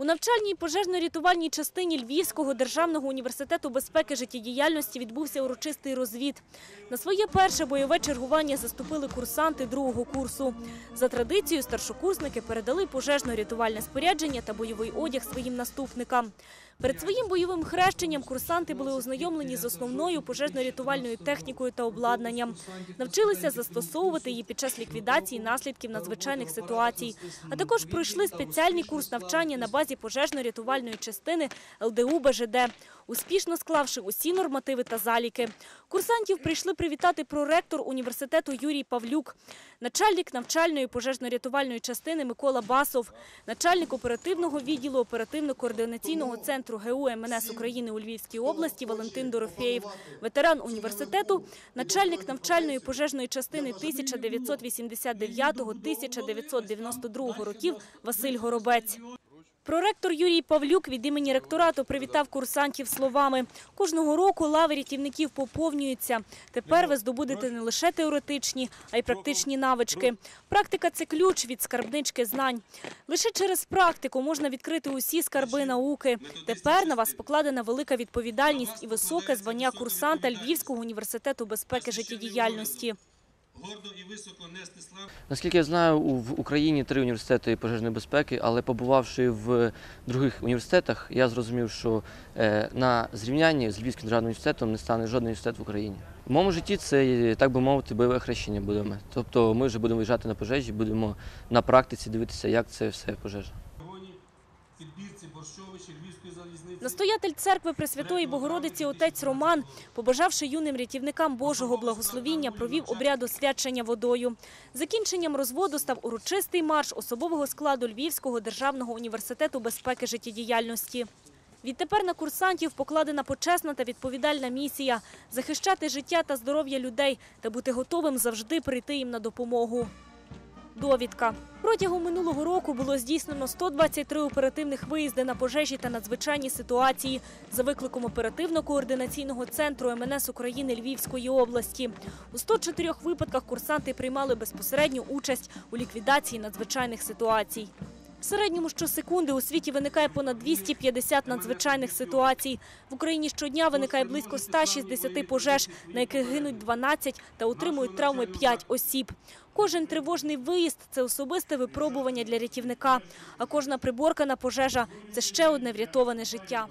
У навчальній пожежно-рятувальній частині Львівського державного університету безпеки життєдіяльності відбувся урочистий розвід. На своє перше бойове чергування заступили курсанти другого курсу. За традицією старшокурсники передали пожежно-рятувальне спорядження та бойовий одяг своїм наступникам. Перед своїм бойовим хрещенням курсанти були ознайомлені з основною пожежно-рятувальною технікою та обладнанням. Навчилися застосовувати її під час ліквідації наслідків надзвичайних ситуацій. А також пройшли спеціальний курс навчання на базі пожежно-рятувальної частини ЛДУ БЖД, успішно склавши усі нормативи та заліки. Курсантів прийшли привітати проректор університету Юрій Павлюк, начальник навчальної пожежно-рятувальної частини Микола Басов, начальник оперативного відділу оперативно-координаційного центру ГУ МНС України у Львівській області Валентин Дорофєєв, ветеран університету, начальник навчальної пожежної частини 1989-1992 років Василь Горобець. Проректор Юрій Павлюк від імені ректорату привітав курсантів словами. Кожного року лави рятівників поповнюються. Тепер ви здобудете не лише теоретичні, а й практичні навички. Практика – це ключ від скарбнички знань. Лише через практику можна відкрити усі скарби науки. Тепер на вас покладена велика відповідальність і високе звання курсанта Львівського університету безпеки життєдіяльності. Гордо і високо нести славу. Наскільки я знаю, в Україні три університети пожежної безпеки, але побувавши в других університетах, я зрозумів, що е, на зрівнянні з Львівським державним університетом не стане жоден університет в Україні. В моєму житті це, так би мовити, бойове хрещення будемо. Тобто ми вже будемо виїжджати на пожежі, будемо на практиці дивитися, як це все пожежа. Борщовищі, Львівської залізниці. Настоятель церкви Пресвятої Богородиці отець Роман, побажавши юним рятівникам Божого благословіння, провів обряд освячення водою. Закінченням розводу став урочистий марш особового складу Львівського державного університету безпеки життєдіяльності. Відтепер на курсантів покладена почесна та відповідальна місія – захищати життя та здоров'я людей та бути готовим завжди прийти їм на допомогу. Довідка. Протягом минулого року було здійснено 123 оперативних виїзди на пожежі та надзвичайні ситуації за викликом оперативно-координаційного центру МНС України Львівської області. У 104 випадках курсанти приймали безпосередню участь у ліквідації надзвичайних ситуацій. В середньому щосекунди у світі виникає понад 250 надзвичайних ситуацій. В Україні щодня виникає близько 160 пожеж, на яких гинуть 12 та отримують травми 5 осіб. Кожен тривожний виїзд – це особисте випробування для рятівника, а кожна приборкана пожежа – це ще одне врятоване життя.